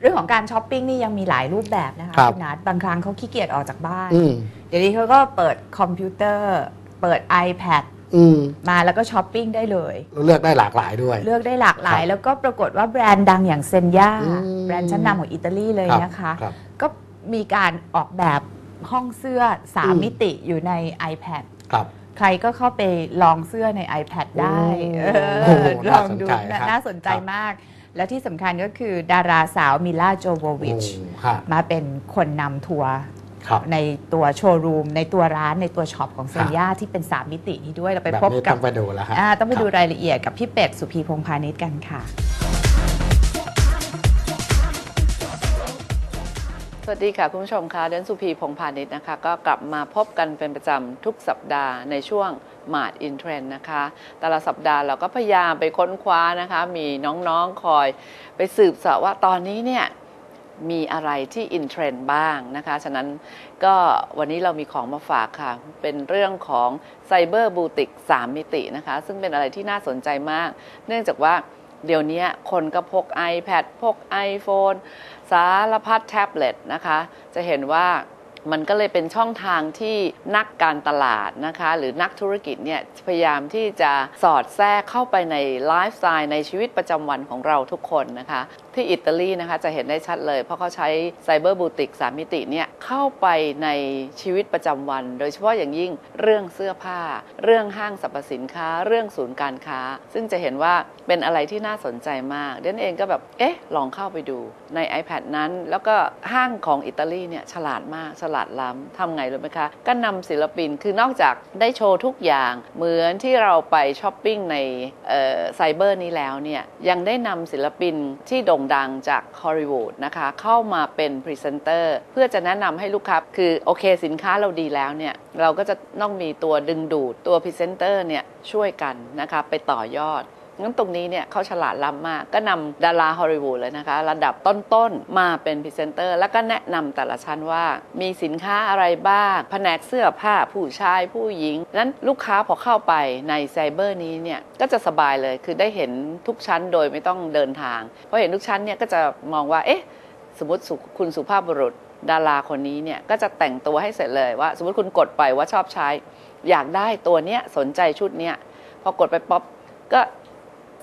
เรื่องของการช้อปปิ้งนี่ยังมีหลายรูปแบบนะคะครับณนัทบางครั้งเขาขี้เกียจออกจากบ้าน อืมเดี๋ยวนี้เขาก็เปิดคอมพิวเตอร์ เปิด iPad อืมมาแล้วก็ช้อปปิ้งได้เลยเราเลือกได้หลากหลายด้วย เลือกได้หลากหลาย ครับแล้วก็ปรากฏว่าแบรนด์ดังอย่างเซนย่าอืม แบรนด์ชั้นนำของอิตาลีเลยครับนะคะครับ ก็มีการออกแบบห้องเสื้ออืม3มิติอยู่ใน iPad ครับ ใครก็เข้าไปลองเสื้อใน iPad ได้โอ้เออโหลองดูน่าสนใจครับน่าสนใจครับมาก แล้วที่สำคัญก็คือดาราสาวมิลาโจโววิชโอ้ครับ มาเป็นคนนำทัวร์ครับ ในตัวโชว์รูม ในตัวร้านในตัวช็อปของเซครับย่าที่เป็น 3 มิตินี้ด้วยเราไปแบบพบนี้กัต้บองไปดูแล้วฮะอ่าต้องไปดูครับ รายละเอียดกับพี่เป็ดสุพีพงษ์พาณิชย์กันค่ะ สวัสดีค่ะ คุณผู้ชมคะเดนสุพีพงพาณิชย์นะคะ ก็กลับมาพบกันเป็นประจำทุกสัปดาห์ในช่วงมาดอินเทรนนะคะ แต่ละสัปดาห์เราก็พยายามไปค้นคว้านะคะ มีน้องๆคอยไปสืบเสาะว่าตอนนี้เนี่ยมีอะไรที่อินเทรนด์บ้างนะคะ ฉะนั้นก็วันนี้เรามีของมาฝากค่ะ เป็นเรื่องของไซเบอร์บูติก3มิตินะคะ ซึ่งเป็นอะไรที่น่าสนใจมาก เนื่องจากว่า เดี๋ยวนี้คนก็พก iPad พก iPhone สารพัดแท็บเล็ตนะคะ จะเห็นว่ามันก็เลยเป็นช่องทางที่นักการตลาดนะคะ หรือนักธุรกิจเนี่ยพยายามที่จะสอดแทรกเข้าไปในไลฟ์สไตล์ในชีวิตประจำวันของเราทุกคนนะคะที่อิตาลีนะคะจะเห็นได้ชัดเลย เพราะเขาใช้ไซเบอร์บูติกสามมิติเนี่ยเข้าไปในชีวิตประจำวัน โดยเฉพาะอย่างยิ่งเรื่องเสื้อผ้า เรื่องห้างสรรพสินค้า เรื่องศูนย์การค้า ซึ่งจะเห็นว่าเป็นอะไรที่น่าสนใจมากเดนเองก็แบบ เอ๊ะ ลองเข้าไปดูใน iPad นั้น แล้วก็ห้างของอิตาลีเนี่ยฉลาดมากฉลาดล้ำทำไงรู้ไหมคะ ก็นำศิลปินคือนอกจากได้โชว์ทุกอย่างเหมือนที่เราไปช้อปปิ้งในไซเบอร์นี้แล้วเนี่ยยังได้นำศิลปินที่โด่งดังจากฮอลลีวูดนะคะ เข้ามาเป็นพรีเซนเตอร์เพื่อจะแนะนำให้ลูกค้า คือโอเคสินค้าเราดีแล้วเนี่ย เราก็จะต้องมีตัวดึงดูดตัวพรีเซนเตอร์เนี่ยช่วยกันนะคะไปต่อยอด งั้นตรงนี้เนี่ยเขาฉลาดล้ำมาก ก็นำดาราฮอลลีวูดเลยนะคะ ระดับต้นๆ มาเป็นพรีเซนเตอร์ แล้วก็แนะนำแต่ละชั้นว่ามีสินค้าอะไรบ้าง แผนกเสื้อผ้าผู้ชายผู้หญิงนั้นลูกค้าพอเข้าไปในไซเบอร์นี้เนี่ยก็จะสบายเลยคือได้เห็นทุกชั้นโดยไม่ต้องเดินทางเพราะเห็นทุกชั้นเนี่ยก็จะมองว่าเอ๊ะสมมติคุณสุภาพบุรุษดาราคนนี้เนี่ยก็จะแต่งตัวให้เสร็จเลยว่า สมมติคุณกดไปว่าชอบใช้ อยากได้ตัวเนี้ยสนใจชุดเนี้ยพอกดไปป๊อปก็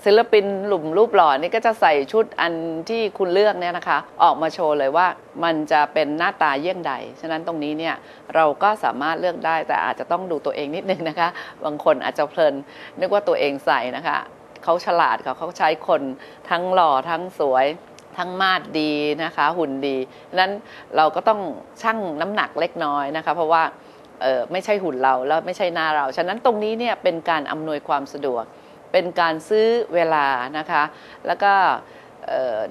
ศิลปินหลุมรูปหล่อนี่ก็จะใส่ชุดอันที่คุณเลือกเนี่ยนะคะ ออกมาโชว์เลยว่ามันจะเป็นหน้าตาเยี่ยงใด ฉะนั้นตรงนี้เนี่ยเราก็สามารถเลือกได้แต่อาจจะต้องดูตัวเองนิดนึงนะคะ บางคนอาจจะเพลิน นึกว่าตัวเองใส่นะคะเขาฉลาดค่ะเขาใช้คนทั้งหล่อทั้งสวยทั้งมาดดีนะคะ หุ่นดีนั้นเราก็ต้องชั่งน้ำหนักเล็กน้อยนะคะ เพราะว่าเออไม่ใช่หุ่นเราแล้วไม่ใช่หน้าเรา ฉะนั้นตรงนี้เนี่ยเป็นการอำนวยความสะดวก เป็นการซื้อเวลานะคะ แล้วก็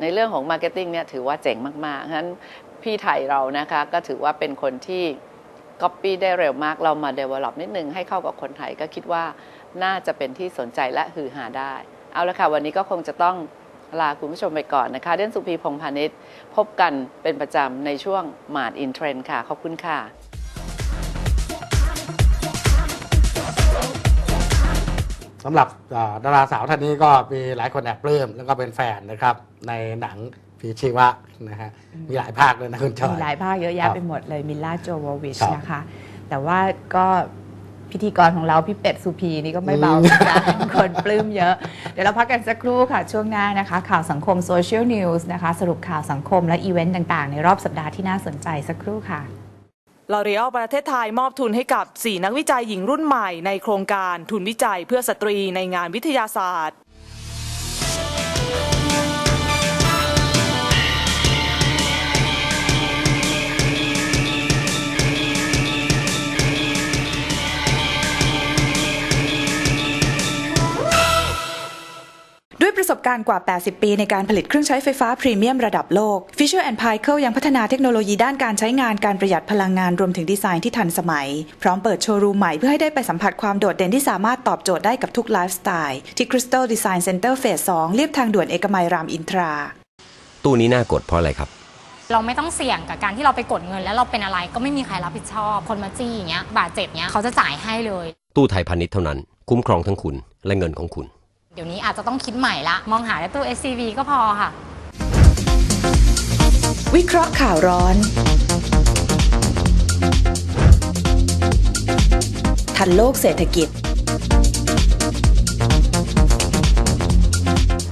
ในเรื่องของมาร์เก็ตติ้งเนี่ยถือว่าเจ๋งมากๆฉะนั้นพี่ไทยเรานะคะก็ถือว่าเป็นคนที่ Copy ได้เร็วมาก เรามา develop นิดนึงให้เข้ากับคนไทยก็คิดว่าน่าจะเป็นที่สนใจและฮือฮาได้ เอาละค่ะ วันนี้ก็คงจะต้องลาคุณผู้ชมไปก่อนนะคะ เดนสุพีพงพาณิชย์ พบกันเป็นประจำในช่วงมาดอินเทรนด์ค่ะ ขอบคุณค่ะ สำหรับอ่าดาราสาวท่านนี้ก็มีหลายคนแอบปลื้มแล้วก็เป็นแฟนนะครับ ในหนังผีชีวะนะฮะมีหลายภาคเลยนะคุณจอย มีหลายภาคเยอะคแยะรับไปหมดเลยมิลล่าโจโววิชครับนะคะ แต่ว่าก็พิธีกรของเราพี่เป็ดสุพีนี่ก็ไม่เบาเหมือนกันคนปลื้มเยอะ เดี๋ยวเราพักกันสักครู่ค่ะ ช่วงหน้านะคะ ข่าวสังคมโซเชียลนิวส์นะคะ สรุปข่าวสังคมและอีเวนต์ต่างๆ ในรอบสัปดาห์ที่น่าสนใจสักครู่ค่ะ ลอรีออลประเทศไทยมอบทุนให้กับ 4 นักวิจัยหญิงรุ่นใหม่ในโครงการทุนวิจัยเพื่อสตรีในงานวิทยาศาสตร์ บการณ์กว่า 80 ปีในการผลิตเครื่องใช้ไฟฟ้าพรีเมียมระดับโลก Fisher p i c e ยังพัฒนาเทคโนโลยีด้านการใช้งานการประหยัดพลังงานรวมถึงดีไซน์ที่ทันสมัย พร้อมเปิดโชว์รูมใหม่เพื่อให้ได้ไปสัมผัสความโดดเด่นที่สามารถตอบโจทย์ได้กับทุกไลฟ์สไตล์ที่ Crystal Design Center Phase 2เรียบทางด่วนเอกมัยรามอินทรา ตู้นี้น่ากดเพราะอะไรครับเราไม่ต้องเสี่ยงกับการที่เราไปกดเงิน แล้วเราเป็นอะไรก็ไม่มีใครรับผิดชอบ คนมาจี้อย่างเงี้ยบาดเจ็บเงี้ยเขาจะจ่ายให้เลย ตู้ไทยพาณิชย์เท่านั้น คุ้มครองทั้งคุณและเงินของคุณเดี๋ยวนี้อาจจะต้องคิดใหม่ละ มองหาแต่ตู้ SCV ก็พอค่ะ วิเคราะห์ข่าวร้อน ทันโลกเศรษฐกิจ